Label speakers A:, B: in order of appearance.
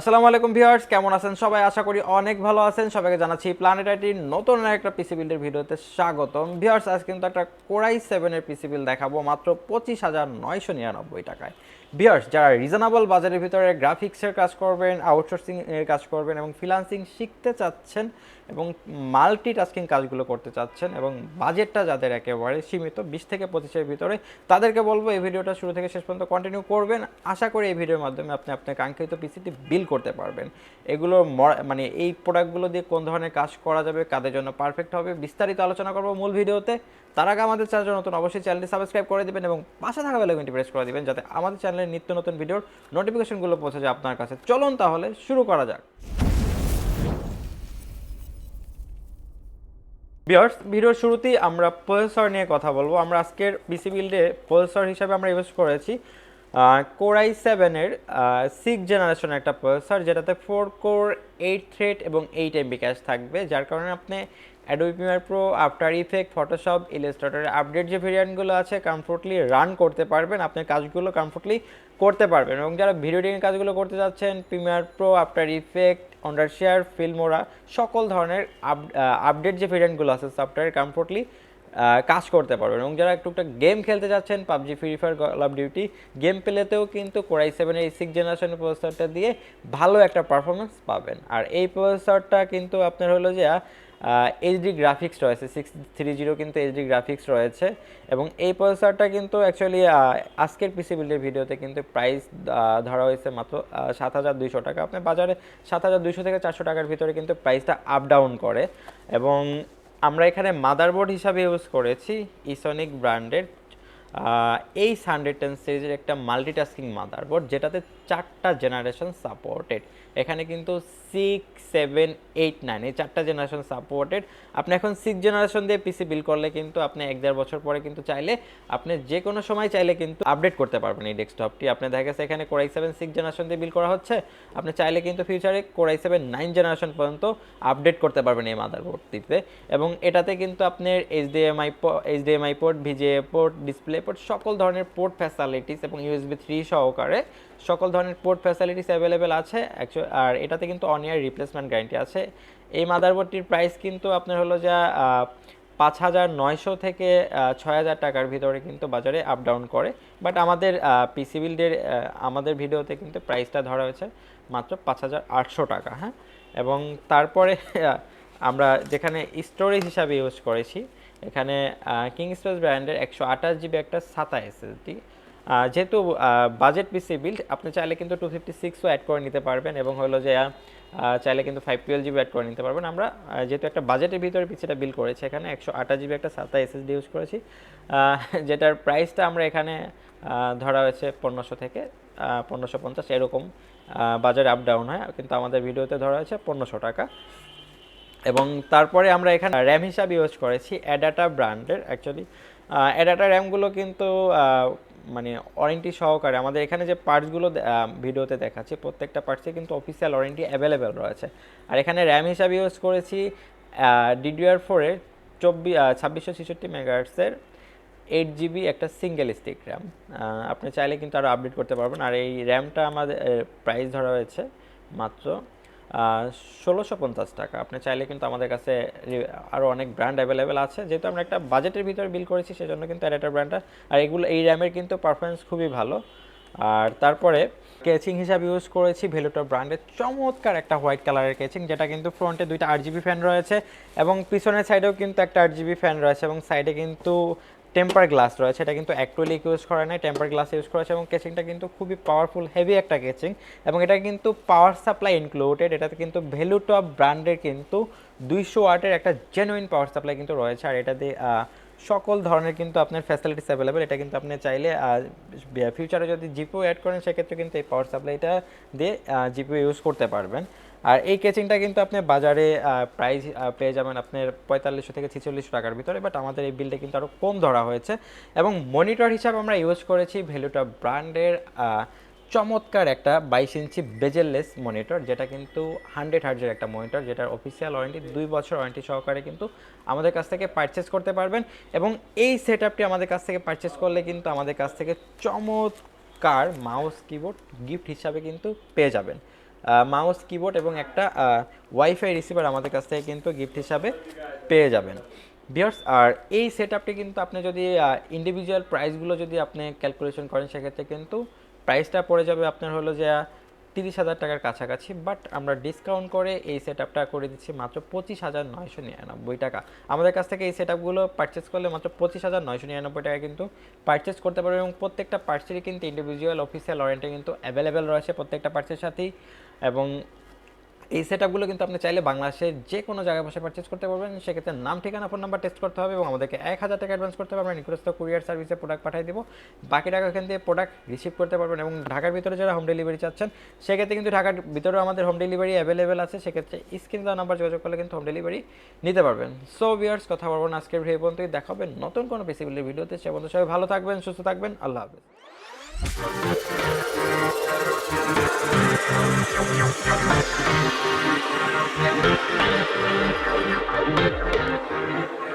A: আসসালামু আলাইকুম ভিউয়ার্স, কেমন আছেন সবাই? আশা করি অনেক ভালো আছেন। সবাইকে জানাচ্ছি প্ল্যানেট আইটির নতুন একটা পিসি বিল্ডের ভিডিওতে স্বাগতম। ভিউয়ার্স আজ কিন্তু একটা কোরাই সেভেনের পিসি বিল দেখাবো মাত্র পঁচিশ হাজার নয়শো নিরানব্বই টাকায়। ভিউয়ার্স, যারা রিজনেবল বাজারের ভিতরে গ্রাফিক্সের কাজ করবেন আউটসোর্সিং এর কাজ করবেন এবং ফ্রিলান্সিং শিখতে চাচ্ছেন এবং মাল্টি টাস্কিং কাজগুলো করতে চাচ্ছেন এবং বাজেটটা যাদের একেবারে সীমিত, বিশ থেকে পঁচিশের ভিতরে, তাদেরকে বলব এই ভিডিওটা শুরু থেকে শেষ পর্যন্ত কন্টিনিউ করবেন। আশা করি এই ভিডিওর মাধ্যমে আপনি আপনার কাঙ্ক্ষিত পিসিটি বিল করতে পারবেন। এগুলো মানে এই প্রোডাক্টগুলো দিয়ে কোন ধরনের কাজ করা যাবে, কাদের জন্য পারফেক্ট হবে, বিস্তারিত আলোচনা করব মূল ভিডিওতে। তার আগে আমাদের চ্যানেল নতুন অবশ্যই চ্যানেলটি সাবস্ক্রাইব করে দেবেন এবং পাশে থাকা বেলাইকনটি প্রেস করে দিবেন যাতে আমাদের চ্যানেলের নিত্য নতুন ভিডিওর নোটিফিকেশনগুলো পৌঁছে যায় আপনার কাছে। চলুন তাহলে শুরু করা যাক। বিয়ার্স ভিডিওর শুরুতেই আমরা পলসর নিয়ে কথা বলব। আমরা আজকের বিসি বিল্ডে পলসর হিসাবে আমরা ইউজ করেছি। কোরাই সেভেনের সিক্স জেনারেশন একটা পলসর যেটাতে ফোর কোর এইট থ্রেড এবং এইট এমবি ক্যাশ থাকবে, যার কারণে আপনি Adobe Premiere Pro After Effect Photoshop ইলাস্ট্রেটরের update যে ভেরিয়েন্টগুলো আছে কমফোর্টলি রান করতে পারবেন আপনার কাজগুলো কমফোর্টলি করতে পারবেন। এবং যারা ভিডিও এডিটিং কাজগুলো করতে যাচ্ছেন Premiere Pro After Effect Wondershare Filmora সকল ধরনের আপডেট যে ভেরিয়েন্টগুলো আছে সফটওয়্যার কমফোর্টলি কাজ করতে পারবেন। এবং যারা একটু একটা গেম খেলতে যাচ্ছেন PUBG free fire call of duty game প্লেতেও কিন্তু কোরাই সেভেনের এই সিক্স জেনারেশনের প্রসেসরটা দিয়ে ভালো একটা পারফরমেন্স পাবেন। আর এই প্রসেসরটা কিন্তু আপনার হলো যে এইচডি গ্রাফিক্স রয়েছে সিক্স থ্রি জিরো কিন্তু এইচডি গ্রাফিক্স রয়েছে। এবং এই প্রসেসরটা কিন্তু অ্যাকচুয়ালি আজকের পিসি বিল্ডের ভিডিওতে কিন্তু প্রাইস ধরা হয়েছে মাত্র সাত হাজার দুইশো টাকা। আপনি বাজারে সাত হাজার দুইশো থেকে চারশো টাকার ভিতরে কিন্তু প্রাইসটা আপ ডাউন করে। এবং আমরা এখানে মাদারবোর্ড হিসাবে ইউজ করেছি ইসনিক ব্র্যান্ডের এই হান্ড্রেড টেন সিরিজের একটা মাল্টিটাস্কিং মাদারবোর্ড যেটাতে চারটা জেনারেশন সাপোর্টেড এখানে কিন্তু সিক্স সেভেন এইট নাইন এই চারটা জেনারেশন সাপোর্টেড আপনি এখন সিক্স জেনারেশন দিয়ে পিসি বিল করলে কিন্তু আপনি এক দেড় বছর পরে কিন্তু চাইলে আপনি যে কোনো সময় চাইলে কিন্তু আপডেট করতে পারবেন এই ডেস্কটপটি আপনি দেখা গেছে এখানে কোরাই সেভেন সিক্স জেনারেশন দিয়ে বিল করা হচ্ছে। আপনি চাইলে কিন্তু ফিউচারে core i seven nine generation পর্যন্ত আপডেট করতে পারবেন এই মাদারবোর্ডটিতে এবং এটাতে কিন্তু আপনার HDMI HDMI port VGA port display port সকল ধরনের পোর্ট ফ্যাসিলিটিস এবং ইউএসবি থ্রি সহকারে সকল ধরনের পোর্ট ফ্যাসিলিটিস অ্যাভেলেবেল আছে। আর এটাতে কিন্তু অন ইয়ার রিপ্লেসমেন্ট গ্যারান্টি আছে। এই মাদারবোর্ডটির প্রাইস কিন্তু আপনার হলো যা পাঁচ হাজার নয়শো থেকে ছয় হাজার টাকার ভিতরে কিন্তু বাজারে আপ ডাউন করে। বাট আমাদের পিসি বিল্ডের আমাদের ভিডিওতে কিন্তু প্রাইসটা ধরা হয়েছে মাত্র পাঁচ হাজার আটশো টাকা হ্যাঁ? এবং তারপরে আমরা যেখানে স্টোরেজ হিসাবে ইউজ করেছি এখানে কিং স্পেস ব্র্যান্ডের একশো আঠাশ জিবি একটা সাতা এসএসডি যেহেতু বাজেট পিসি বিল্ড আপনি চাইলে কিন্তু টু ফিফটি সিক্সও অ্যাড করে নিতে পারবেন এবং হলো যে চাইলে কিন্তু ফাইভ টুয়েলভ জিবি অ্যাড করে নিতে পারবেন। আমরা যেহেতু একটা বাজেটের ভিতরে পিসিটা বিল করেছি, এখানে একশো আঠাশ জিবি একটা সাতা এসএসডি ইউজ করেছি। যেটার প্রাইসটা আমরা এখানে ধরা হয়েছে পনেরোশো থেকে পনেরোশো পঞ্চাশ, এরকম বাজারে আপ ডাউন হয়। কিন্তু আমাদের ভিডিওতে ধরা হয়েছে পনেরোশো টাকা। এবং তারপরে আমরা এখানে র্যাম হিসাবে ইউজ করেছি অ্যাডাটা ব্র্যান্ডের অ্যাকচুয়ালি অ্যাডাটা র্যামগুলো কিন্তু মানে ওয়ারেন্টি সহকারে আমাদের এখানে যে পার্টসগুলো ভিডিওতে দেখাচ্ছি, প্রত্যেকটা পার্টসে কিন্তু অফিসিয়াল ওয়ারেন্টি অ্যাভেলেবেল রয়েছে। আর এখানে র্যাম হিসাবে ইউজ করেছি ডিডিআর ফোরের চব্বিশ ছাব্বিশশো ছেষট্টি মেগাহার্টসের এইট জিবি একটা সিঙ্গেল স্টিক র্যাম আপনি চাইলে কিন্তু আরও আপডেট করতে পারবেন। আর এই র্যামটা আমাদের প্রাইস ধরা হয়েছে মাত্র ষোলোশো পঞ্চাশ টাকা। আপনি চাইলে কিন্তু আমাদের কাছে আরও অনেক ব্র্যান্ড অ্যাভেলেবেল আছে। যেহেতু আমরা একটা বাজেটের ভিতরে বিল করেছি, সেজন্য কিন্তু অ্যাডাটার ব্র্যান্ডটা আর এগুলো, এই র্যামের কিন্তু পারফরমেন্স খুবই ভালো। আর তারপরে কেচিং হিসাবে ইউজ করেছি ভেলুটা ব্র্যান্ডের চমৎকার একটা হোয়াইট কালারের কেচিং যেটা কিন্তু ফ্রন্টে দুইটা আট জিবি ফ্যান রয়েছে এবং পিছনের সাইডেও কিন্তু একটা আট জিবি ফ্যান রয়েছে এবং সাইডে কিন্তু টেম্পার গ্লাস রয়েছে, এটা কিন্তু অ্যাক্রিলিক ইউজ করা নাই, টেম্পার গ্লাস ইউজ করা করেছে এবং কেচিংটা কিন্তু খুবই পাওয়ারফুল হেভি একটা কেচিং এবং এটা কিন্তু পাওয়ার সাপ্লাই ইনক্লুডেড এটাতে কিন্তু ভ্যালুটপ ব্র্যান্ডের কিন্তু দুইশো ওয়াটের একটা জেনুইন পাওয়ার সাপ্লাই কিন্তু রয়েছে আর এটা দিয়ে সকল ধরনের কিন্তু আপনার ফ্যাসিলিটিস অ্যাভেলেবেল এটা কিন্তু আপনি চাইলে ফিউচারে যদি জিপিও অ্যাড করেন, সেক্ষেত্রে কিন্তু এই পাওয়ার সাপ্লাইটা দিয়ে জিপিও ইউজ করতে পারবেন। আর এই কেচিংটা কিন্তু আপনি বাজারে প্রাইস পেয়ে যাবেন আপনার পঁয়তাল্লিশশো থেকে ছেচল্লিশশো টাকার ভিতরে বাট আমাদের এই বিলটা কিন্তু আরও কম ধরা হয়েছে। এবং মনিটর হিসাবে আমরা ইউজ করেছি ভ্যালুটা ব্র্যান্ডের চমৎকার একটা বাইশ ইঞ্চি বেজেললেস মনিটর যেটা কিন্তু হান্ড্রেড হার্জের একটা মনিটর যেটার অফিসিয়াল ওয়ারেন্টি দুই বছর ওয়ারেন্টি সহকারে কিন্তু আমাদের কাছ থেকে পারচেস করতে পারবেন। এবং এই সেট আপটি আমাদের কাছ থেকে পারচেস করলে কিন্তু আমাদের কাছ থেকে চমৎকার মাউস কিবোর্ড গিফট হিসাবে কিন্তু পেয়ে যাবেন। মাউস, কিবোর্ড এবং একটা ওয়াইফাই রিসিভার আমাদের কাছ থেকে কিন্তু গিফট হিসাবে পেয়ে যাবেন। বিয়ার্স আর এই সেট আপটি কিন্তু আপনি যদি ইন্ডিভিজুয়াল প্রাইসগুলো যদি আপনি ক্যালকুলেশন করেন, সেক্ষেত্রে কিন্তু প্রাইসটা পড়ে যাবে আপনার হলো যে, তিরিশ হাজার টাকার কাছাকাছি বাট আমরা ডিসকাউন্ট করে এই সেট আপটা করে দিচ্ছি মাত্র পঁচিশ হাজার নয়শো নিরানব্বই টাকা। আমাদের কাছ থেকে এই সেট আপগুলো পারচেস করলে মাত্র পঁচিশ হাজার নয়শো নিরানব্বই টাকা কিন্তু পারচেস করতে পারবে এবং প্রত্যেকটা পার্টসেরই কিন্তু ইন্ডিভিজুয়াল অফিসিয়াল ওয়ারেন্টি কিন্তু অ্যাভেলেবেল রয়েছে প্রত্যেকটা পার্টসের সাথেই। এবং এই সেট আপগুলো কিন্তু আপনি চাইলে বাংলাদেশের যে কোনো জায়গায় বসে পারচেস করতে পারবেন। সেক্ষেত্রে নাম, ঠিকানা ফোন নাম্বার টেস্ট করতে হবে এবং আমাদেরকে এক হাজার টাকা অ্যাডভান্স করতে হবে। আমরা নিকটস্থ কুরিয়ার সার্ভিসে প্রোডাক্ট পাঠিয়ে দেবো। বাকি টাকা এখান থেকে প্রোডাক্ট রিসিভ করতে পারবেন এবং ঢাকার ভিতরে যারা হোম ডেলিভারি চাচ্ছেন, সেক্ষেত্রে কিন্তু ঢাকার ভিতরেও আমাদের হোম ডেলিভারি অ্যাভেলেবেল আছে। সেক্ষেত্রে স্ক্রিন দেওয়া নাম্বার যোগাযোগ করলে কিন্তু হোম ডেলিভারি নিতে পারবেন। সো বিয়ার্স কথা বলব না আজকের ভিডিও পর্যন্তই। দেখাবেন নতুন কোনো বেসিবিলিটি ভিডিওতে সে বন্ধু সবাই ভালো থাকবেন, সুস্থ থাকবেন। আল্লাহ হাফেজ। Thank you.